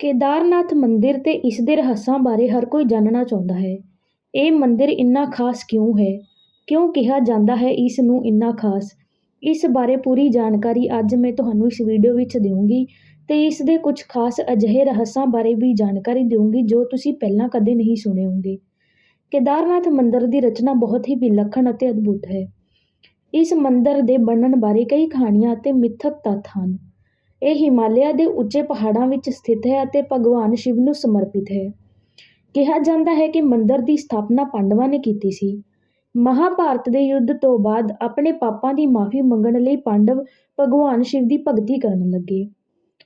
ਕੇਦਾਰਨਾਥ ਮੰਦਿਰ ਤੇ ਇਸ ਦੇ ਰਹੱਸਾਂ ਬਾਰੇ ਹਰ ਕੋਈ ਜਾਣਨਾ ਚਾਹੁੰਦਾ ਹੈ। ਇਹ ਮੰਦਿਰ ਇੰਨਾ ਖਾਸ ਕਿਉਂ ਹੈ? ਕਿਉਂ ਕਿਹਾ ਜਾਂਦਾ ਹੈ ਇਸ ਨੂੰ ਇੰਨਾ ਖਾਸ? ਇਸ ਬਾਰੇ ਪੂਰੀ ਜਾਣਕਾਰੀ ਅੱਜ ਮੈਂ ਤੁਹਾਨੂੰ ਇਸ ਵੀਡੀਓ ਵਿੱਚ ਦਿਆਂਗੀ ਅਤੇ ਇਸ ਦੇ ਕੁਝ ਖਾਸ ਅਜਿਹੇ ਰਹੱਸਾਂ ਬਾਰੇ ਵੀ ਜਾਣਕਾਰੀ ਦਿਆਂਗੀ ਜੋ ਤੁਸੀਂ ਪਹਿਲਾਂ ਕਦੇ ਨਹੀਂ ਸੁਣੇ ਹੋਣਗੇ। ਕੇਦਾਰਨਾਥ ਮੰਦਿਰ ਦੀ ਰਚਨਾ ਬਹੁਤ ਹੀ ਵਿਲੱਖਣ ਅਤੇ ਅਦਭੁਤ ਹੈ। ਇਸ ਮੰਦਿਰ ਦੇ ਬਣਨ ਬਾਰੇ ਕਈ ਕਹਾਣੀਆਂ ਅਤੇ ਮਿੱਥਕ ਤੱਥ ਹਨ। ਇਹ ਹਿਮਾਲਿਆ ਦੇ ਉੱਚੇ ਪਹਾੜਾਂ ਵਿੱਚ ਸਥਿਤ ਹੈ ਅਤੇ ਭਗਵਾਨ ਸ਼ਿਵ ਨੂੰ ਸਮਰਪਿਤ ਹੈ। ਕਿਹਾ ਜਾਂਦਾ ਹੈ ਕਿ ਮੰਦਰ ਦੀ ਸਥਾਪਨਾ ਪਾਂਡਵਾਂ ਨੇ ਕੀਤੀ ਸੀ। ਮਹਾਭਾਰਤ ਦੇ ਯੁੱਧ ਤੋਂ ਬਾਅਦ ਆਪਣੇ ਪਾਪਾਂ ਦੀ ਮਾਫ਼ੀ ਮੰਗਣ ਲਈ ਪਾਂਡਵ ਭਗਵਾਨ ਸ਼ਿਵ ਦੀ ਭਗਤੀ ਕਰਨ ਲੱਗੇ।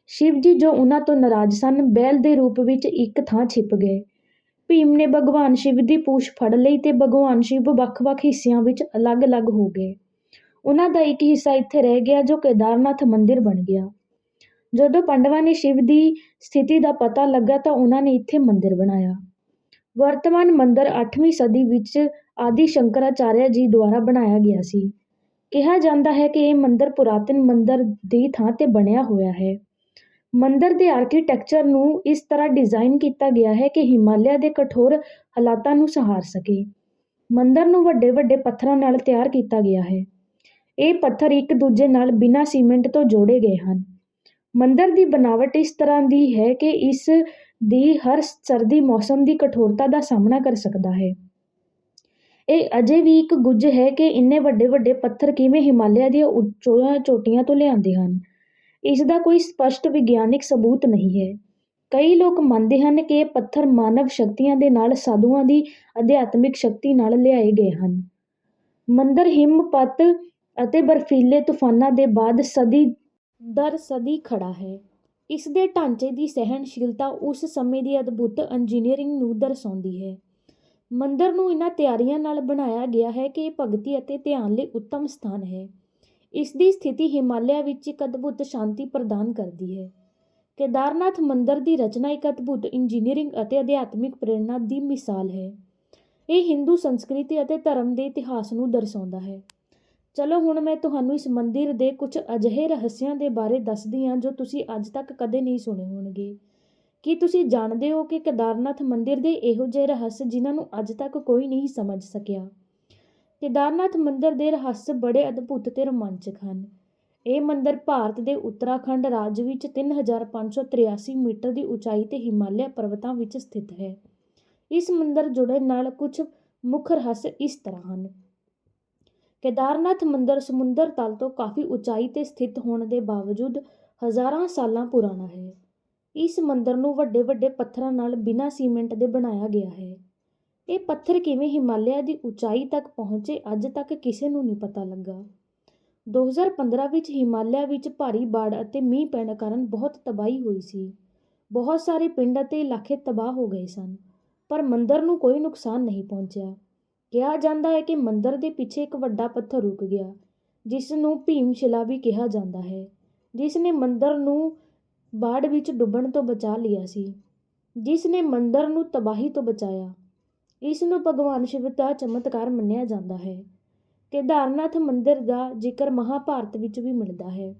ਸ਼ਿਵ ਜੀ ਜੋ ਉਹਨਾਂ ਤੋਂ ਨਾਰਾਜ਼ ਸਨ, ਬੈਲ ਦੇ ਰੂਪ ਵਿੱਚ ਇੱਕ ਥਾਂ ਛਿਪ ਗਏ। ਭੀਮ ਨੇ ਭਗਵਾਨ ਸ਼ਿਵ ਦੀ ਪੂਛ ਫੜ ਲਈ ਤੇ ਭਗਵਾਨ ਸ਼ਿਵ ਵੱਖ-ਵੱਖ ਹਿੱਸਿਆਂ ਵਿੱਚ ਅਲੱਗ-ਅਲੱਗ ਹੋ ਗਏ। ਉਹਨਾਂ ਦਾ ਇੱਕ ਹਿੱਸਾ ਇੱਥੇ ਰਹਿ ਗਿਆ ਜੋ ਕੇਦਾਰਨਾਥ ਮੰਦਿਰ ਬਣ ਗਿਆ। ਜਦੋਂ ਪਾਂਡਵਾਂ ਨੇ ਸ਼ਿਵ ਦੀ ਸਥਿਤੀ ਦਾ ਪਤਾ ਲੱਗਾ ਤਾਂ ਉਨ੍ਹਾਂ ਨੇ ਇੱਥੇ ਮੰਦਰ ਬਣਾਇਆ। ਵਰਤਮਾਨ ਮੰਦਰ ਅੱਠਵੀਂ ਸਦੀ ਵਿੱਚ ਆਦਿ ਸ਼ੰਕਰਾਚਾਰਿਆ ਜੀ ਦੁਆਰਾ ਬਣਾਇਆ ਗਿਆ ਸੀ। ਕਿਹਾ ਜਾਂਦਾ ਹੈ ਕਿ ਇਹ ਮੰਦਰ ਪੁਰਾਤਨ ਮੰਦਰ ਦੀ ਥਾਂ ਤੇ ਬਣਿਆ ਹੋਇਆ ਹੈ। ਮੰਦਰ ਦੇ ਆਰਕੀਟੈਕਚਰ ਨੂੰ ਇਸ ਤਰ੍ਹਾਂ ਡਿਜ਼ਾਈਨ ਕੀਤਾ ਗਿਆ ਹੈ ਕਿ ਹਿਮਾਲਿਆ ਦੇ ਕਠੋਰ ਹਾਲਾਤਾਂ ਨੂੰ ਸਹਾਰ ਸਕੇ। ਮੰਦਰ ਨੂੰ ਵੱਡੇ-ਵੱਡੇ ਪੱਥਰਾਂ ਨਾਲ ਤਿਆਰ ਕੀਤਾ ਗਿਆ ਹੈ। ਇਹ ਪੱਥਰ ਇੱਕ ਦੂਜੇ ਨਾਲ ਬਿਨਾਂ ਸੀਮੈਂਟ ਤੋਂ ਜੋੜੇ ਗਏ ਹਨ। ਮੰਦਰ ਦੀ ਬਣਾਵਟ ਇਸ ਤਰ੍ਹਾਂ ਦੀ ਹੈ ਕਿ ਇਸ ਦੀ ਹਰ ਸਰਦੀ ਮੌਸਮ ਦੀ ਕਠੋਰਤਾ ਦਾ ਸਾਹਮਣਾ ਕਰ ਸਕਦਾ ਹੈ। ਇਹ ਅਜੇ ਵੀ ਇੱਕ ਗੁੱਝ ਹੈ ਕਿ ਇੰਨੇ ਵੱਡੇ-ਵੱਡੇ ਪੱਥਰ ਕਿਵੇਂ ਹਿਮਾਲਿਆ ਦੀਆਂ ਉੱਚੀਆਂ ਚੋਟੀਆਂ ਤੋਂ ਲਿਆਂਦੇ ਹਨ। ਇਸ ਦਾ ਕੋਈ ਸਪਸ਼ਟ ਵਿਗਿਆਨਿਕ ਸਬੂਤ ਨਹੀਂ ਹੈ। ਕਈ ਲੋਕ ਮੰਨਦੇ ਹਨ ਕਿ ਇਹ ਪੱਥਰ ਮਾਨਵ ਸ਼ਕਤੀਆਂ ਦੇ ਨਾਲ ਸਾਧੂਆਂ ਦੀ ਅਧਿਆਤਮਿਕ ਸ਼ਕਤੀ ਨਾਲ ਲਿਆਏ ਗਏ ਹਨ। ਮੰਦਰ ਹਿਮਪਾਤ ਅਤੇ ਬਰਫ਼ੀਲੇ ਤੂਫਾਨਾਂ ਦੇ ਬਾਅਦ ਸਦੀ ਦਰ ਸਦੀ ਖੜ੍ਹਾ ਹੈ। ਇਸ ਦੇ ਢਾਂਚੇ ਦੀ ਸਹਿਣਸ਼ੀਲਤਾ ਉਸ ਸਮੇਂ ਦੀ ਅਦਭੁਤ ਇੰਜੀਨੀਅਰਿੰਗ ਨੂੰ ਦਰਸਾਉਂਦੀ ਹੈ। ਮੰਦਰ ਨੂੰ ਇਨ੍ਹਾਂ ਤਿਆਰੀਆਂ ਨਾਲ ਬਣਾਇਆ ਗਿਆ ਹੈ ਕਿ ਇਹ ਭਗਤੀ ਅਤੇ ਧਿਆਨ ਲਈ ਉੱਤਮ ਸਥਾਨ ਹੈ। ਇਸ ਦੀ ਸਥਿਤੀ ਹਿਮਾਲਿਆ ਵਿੱਚ ਇੱਕ ਅਦਭੁਤ ਸ਼ਾਂਤੀ ਪ੍ਰਦਾਨ ਕਰਦੀ ਹੈ। ਕੇਦਾਰਨਾਥ ਮੰਦਰ ਦੀ ਰਚਨਾ ਇੱਕ ਅਦਭੁਤ ਇੰਜੀਨੀਅਰਿੰਗ ਅਤੇ ਅਧਿਆਤਮਿਕ ਪ੍ਰੇਰਣਾ ਦੀ ਮਿਸਾਲ ਹੈ। ਇਹ ਹਿੰਦੂ ਸੰਸਕ੍ਰਿਤੀ ਅਤੇ ਧਰਮ ਦੇ ਇਤਿਹਾਸ ਨੂੰ ਦਰਸਾਉਂਦਾ ਹੈ। ਚਲੋ ਹੁਣ ਮੈਂ ਤੁਹਾਨੂੰ ਇਸ ਮੰਦਿਰ ਦੇ ਕੁਝ ਅਜਿਹੇ ਰਹੱਸਾਂ ਦੇ ਬਾਰੇ ਦੱਸਦੀ ਹਾਂ ਜੋ ਤੁਸੀਂ ਅੱਜ ਤੱਕ ਕਦੇ ਨਹੀਂ ਸੁਣੇ ਹੋਣਗੇ। ਕੀ ਤੁਸੀਂ ਜਾਣਦੇ ਹੋ ਕਿ ਕੇਦਾਰਨਾਥ ਮੰਦਿਰ ਦੇ ਇਹੋ ਜਿਹੇ ਰਹੱਸ ਜਿਨ੍ਹਾਂ ਨੂੰ ਅੱਜ ਤੱਕ ਕੋਈ ਨਹੀਂ ਸਮਝ ਸਕਿਆ? ਕੇਦਾਰਨਾਥ ਮੰਦਿਰ ਦੇ ਰਹੱਸ ਬੜੇ ਅਦਭੁਤ ਤੇ ਰੋਮਾਂਚਕ ਹਨ। ਇਹ ਮੰਦਿਰ ਭਾਰਤ ਦੇ ਉੱਤਰਾਖੰਡ ਰਾਜ ਵਿੱਚ ਤਿੰਨ ਹਜ਼ਾਰ ਪੰਜ ਸੌ ਤਰਿਆਸੀ ਮੀਟਰ ਦੀ ਉਚਾਈ ਤੇ ਹਿਮਾਲਿਆ ਪਰਬਤਾਂ ਵਿੱਚ ਸਥਿਤ ਹੈ। ਇਸ ਮੰਦਿਰ ਜੁੜਨ ਨਾਲ ਕੁਝ ਮੁੱਖ ਰਹੱਸ ਇਸ ਤਰ੍ਹਾਂ ਹਨ। ਕੇਦਾਰਨਾਥ ਮੰਦਰ ਸਮੁੰਦਰ ਤਲ ਤੋਂ ਕਾਫ਼ੀ ਉਚਾਈ ਤੇ ਸਥਿਤ ਹੋਣ ਦੇ ਬਾਵਜੂਦ ਹਜ਼ਾਰਾਂ ਸਾਲਾਂ ਪੁਰਾਣਾ ਹੈ। ਇਸ ਮੰਦਰ ਨੂੰ ਵੱਡੇ-ਵੱਡੇ ਪੱਥਰਾਂ ਨਾਲ ਬਿਨਾਂ ਸੀਮੈਂਟ ਦੇ ਬਣਾਇਆ ਗਿਆ ਹੈ। ਇਹ ਪੱਥਰ ਕਿਵੇਂ ਹਿਮਾਲਿਆ ਦੀ ਉਚਾਈ ਤੱਕ ਪਹੁੰਚੇ ਅੱਜ ਤੱਕ ਕਿਸੇ ਨੂੰ ਨਹੀਂ ਪਤਾ ਲੱਗਾ। ਦੋ ਹਜ਼ਾਰ ਪੰਦਰਾਂ ਵਿੱਚ ਹਿਮਾਲਿਆ ਵਿੱਚ ਭਾਰੀ ਬਾੜ ਅਤੇ ਮੀਂਹ ਪੈਣ ਕਾਰਨ ਬਹੁਤ ਤਬਾਹੀ ਹੋਈ ਸੀ। ਬਹੁਤ ਸਾਰੇ ਪਿੰਡ ਅਤੇ ਇਲਾਕੇ ਤਬਾਹ ਹੋ ਗਏ ਸਨ, ਪਰ ਮੰਦਰ ਨੂੰ ਕੋਈ ਨੁਕਸਾਨ ਨਹੀਂ ਪਹੁੰਚਿਆ। ਕਿਹਾ ਜਾਂਦਾ ਹੈ ਕਿ ਮੰਦਰ ਦੇ ਪਿੱਛੇ ਇੱਕ ਵੱਡਾ ਪੱਥਰ ਰੁਕ ਗਿਆ, ਜਿਸ ਨੂੰ ਭੀਮ ਸ਼ਿਲਾ ਵੀ ਕਿਹਾ ਜਾਂਦਾ ਹੈ, ਜਿਸ ਨੇ ਮੰਦਰ ਨੂੰ ਬਾੜ ਵਿੱਚ ਡੁੱਬਣ ਤੋਂ ਬਚਾ ਲਿਆ ਸੀ, ਜਿਸ ਨੇ ਮੰਦਿਰ ਨੂੰ ਤਬਾਹੀ ਤੋਂ ਬਚਾਇਆ। ਇਸ ਨੂੰ ਭਗਵਾਨ ਸ਼ਿਵ ਦਾ ਚਮਤਕਾਰ ਮੰਨਿਆ ਜਾਂਦਾ ਹੈ। ਕੇਦਾਰਨਾਥ ਮੰਦਿਰ ਦਾ ਜ਼ਿਕਰ ਮਹਾਭਾਰਤ ਵਿੱਚ ਵੀ ਮਿਲਦਾ ਹੈ।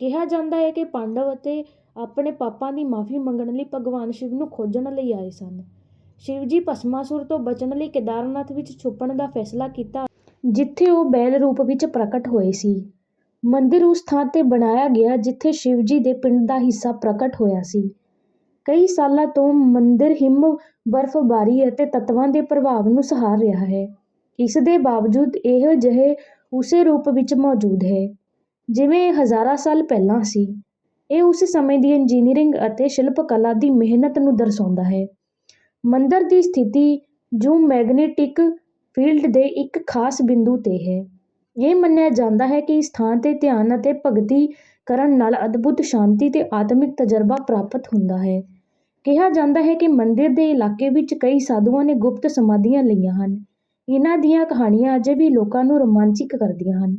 ਕਿਹਾ ਜਾਂਦਾ ਹੈ ਕਿ ਪਾਂਡਵ ਅਤੇ ਆਪਣੇ ਪਾਪਾਂ ਦੀ ਮਾਫ਼ੀ ਮੰਗਣ ਲਈ ਭਗਵਾਨ ਸ਼ਿਵ ਨੂੰ ਖੋਜਣ ਲਈ ਆਏ ਸਨ। ਸ਼ਿਵ ਜੀ ਭਸਮਾਸੁਰ ਤੋਂ ਬਚਣ ਲਈ ਕੇਦਾਰਨਾਥ ਵਿੱਚ ਛੁਪਣ ਦਾ ਫੈਸਲਾ ਕੀਤਾ ਜਿੱਥੇ ਉਹ ਬੈਲ ਰੂਪ ਵਿੱਚ ਪ੍ਰਗਟ ਹੋਏ ਸੀ। ਮੰਦਿਰ ਉਸ ਥਾਂ ਤੇ ਬਣਾਇਆ ਗਿਆ ਜਿੱਥੇ ਸ਼ਿਵ ਜੀ ਦੇ ਪਿੰਡ ਦਾ ਹਿੱਸਾ ਪ੍ਰਗਟ ਹੋਇਆ ਸੀ। ਕਈ ਸਾਲਾਂ ਤੋਂ ਮੰਦਿਰ ਹਿਮ, ਬਰਫ਼ਬਾਰੀ ਅਤੇ ਤੱਤਾਂ ਦੇ ਪ੍ਰਭਾਵ ਨੂੰ ਸਹਾਰ ਰਿਹਾ ਹੈ। ਇਸ ਦੇ ਬਾਵਜੂਦ ਇਹ ਅਜੇ ਉਸੇ ਰੂਪ ਵਿੱਚ ਮੌਜੂਦ ਹੈ, ਜਿਵੇਂ ਇਹ ਹਜ਼ਾਰਾਂ ਸਾਲ ਪਹਿਲਾਂ ਸੀ। ਇਹ ਉਸ ਸਮੇਂ ਦੀ ਇੰਜੀਨੀਅਰਿੰਗ ਅਤੇ ਸ਼ਿਲਪਕਲਾ ਦੀ ਮਿਹਨਤ ਨੂੰ ਦਰਸਾਉਂਦਾ ਹੈ। ਮੰਦਰ ਦੀ ਸਥਿਤੀ ਜਿਓਮੈਗਨੈਟਿਕ ਫੀਲਡ ਦੇ ਇੱਕ ਖਾਸ ਬਿੰਦੂ ਤੇ ਹੈ। ਇਹ ਮੰਨਿਆ ਜਾਂਦਾ ਹੈ ਕਿ ਇਸ ਥਾਂ ਤੇ ਧਿਆਨ ਅਤੇ ਭਗਤੀ ਕਰਨ ਨਾਲ ਅਦਭੁਤ ਸ਼ਾਂਤੀ ਅਤੇ ਆਤਮਿਕ ਤਜਰਬਾ ਪ੍ਰਾਪਤ ਹੁੰਦਾ ਹੈ। ਕਿਹਾ ਜਾਂਦਾ ਹੈ ਕਿ ਮੰਦਰ ਦੇ ਇਲਾਕੇ ਵਿੱਚ ਕਈ ਸਾਧੂਆਂ ਨੇ ਗੁਪਤ ਸਮਾਧੀਆਂ ਲਈਆਂ ਹਨ। ਇਨ੍ਹਾਂ ਦੀਆਂ ਕਹਾਣੀਆਂ ਅਜੇ ਵੀ ਲੋਕਾਂ ਨੂੰ ਰੋਮਾਂਚਿਤ ਕਰਦੀਆਂ ਹਨ।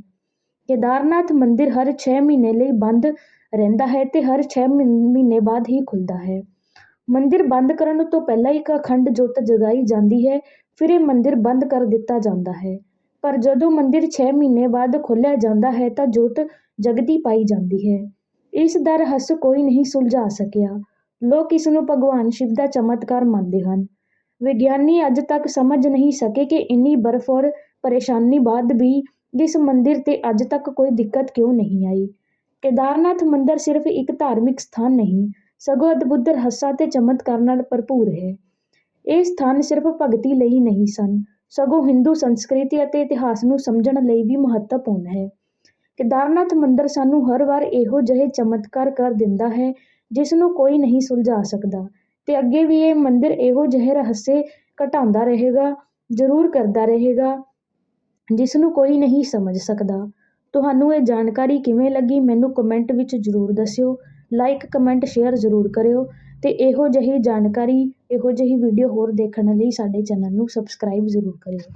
ਕੇਦਾਰਨਾਥ ਮੰਦਰ ਹਰ ਛੇ ਮਹੀਨੇ ਲਈ ਬੰਦ ਰਹਿੰਦਾ ਹੈ ਅਤੇ ਹਰ ਛੇ ਮਹੀਨੇ ਬਾਅਦ ਹੀ ਖੁੱਲ੍ਹਦਾ ਹੈ। ਮੰਦਿਰ ਬੰਦ ਕਰਨ ਤੋਂ ਪਹਿਲਾਂ ਇੱਕ ਅਖੰਡ ਜੋਤ ਜਗਾਈ ਜਾਂਦੀ ਹੈ, ਫਿਰ ਇਹ ਮੰਦਿਰ ਬੰਦ ਕਰ ਦਿੱਤਾ ਜਾਂਦਾ ਹੈ, ਪਰ ਜਦੋਂ ਮੰਦਿਰ ਛੇ ਮਹੀਨੇ ਬਾਅਦ ਖੋਲ੍ਹਿਆ ਜਾਂਦਾ ਹੈ ਤਾਂ ਜੋਤ ਜਗਦੀ ਪਾਈ ਜਾਂਦੀ ਹੈ। ਇਸ ਦਾ ਰਹੱਸ ਕੋਈ ਨਹੀਂ ਸੁਲਝਾ ਸਕਿਆ। ਲੋਕ ਇਸ ਨੂੰ ਭਗਵਾਨ ਸ਼ਿਵ ਦਾ ਚਮਤਕਾਰ ਮੰਨਦੇ ਹਨ ਵਿਗਿਆਨੀ ਅੱਜ ਤੱਕ ਸਮਝ ਨਹੀਂ ਸਕੇ ਕਿ ਇੰਨੀ ਬਰਫ਼ ਔਰ ਪਰੇਸ਼ਾਨੀ ਬਾਅਦ ਵੀ ਇਸ ਮੰਦਿਰ 'ਤੇ ਅੱਜ ਤੱਕ ਕੋਈ ਦਿੱਕਤ ਕਿਉਂ ਨਹੀਂ ਆਈ ਕੇਦਾਰਨਾਥ ਮੰਦਿਰ ਸਿਰਫ ਇੱਕ ਧਾਰਮਿਕ ਸਥਾਨ ਨਹੀਂ ਸਗੋਂ ਅਦਭੁਤ ਰਹੱਸਾਂ ਤੇ ਚਮਤਕਾਰ ਨਾਲ ਭਰਪੂਰ ਹੈ। ਇਹ ਸਥਾਨ ਸਿਰਫ ਭਗਤੀ ਲਈ ਨਹੀਂ ਸਨ, ਸਗੋਂ ਹਿੰਦੂ ਸੰਸਕ੍ਰਿਤੀ ਅਤੇ ਇਤਿਹਾਸ ਨੂੰ ਸਮਝਣ ਲਈ ਵੀ ਮਹੱਤਵਪੂਰਨ ਹੈ। ਕੇਦਾਰਨਾਥ ਮੰਦਰ ਸਾਨੂੰ ਹਰ ਵਾਰ ਇਹੋ ਜਿਹੇ ਚਮਤਕਾਰ ਕਰ ਦਿੰਦਾ ਹੈ, ਜਿਸ ਨੂੰ ਕੋਈ ਨਹੀਂ ਸੁਲਝਾ ਸਕਦਾ, ਤੇ ਅੱਗੇ ਵੀ ਇਹ ਮੰਦਰ ਇਹੋ ਜਿਹੇ ਰਹੱਸੇ ਘਟਾਉਂਦਾ ਰਹੇਗਾ, ਜ਼ਰੂਰ ਕਰਦਾ ਰਹੇਗਾ, ਜਿਸ ਨੂੰ ਕੋਈ ਨਹੀਂ ਸਮਝ ਸਕਦਾ। ਤੁਹਾਨੂੰ ਇਹ ਜਾਣਕਾਰੀ ਕਿਵੇਂ ਲੱਗੀ, ਮੈਨੂੰ ਕਮੈਂਟ ਵਿੱਚ ਜ਼ਰੂਰ ਦੱਸਿਓ। ਲਾਈਕ ਕਮੈਂਟ ਸ਼ੇਅਰ ਜ਼ਰੂਰ ਕਰਿਓ ਅਤੇ ਇਹੋ ਜਿਹੀ ਜਾਣਕਾਰੀ, ਇਹੋ ਜਿਹੀ ਵੀਡੀਓ ਹੋਰ ਦੇਖਣ ਲਈ ਸਾਡੇ ਚੈਨਲ ਨੂੰ ਸਬਸਕ੍ਰਾਈਬ ਜ਼ਰੂਰ ਕਰਿਓ।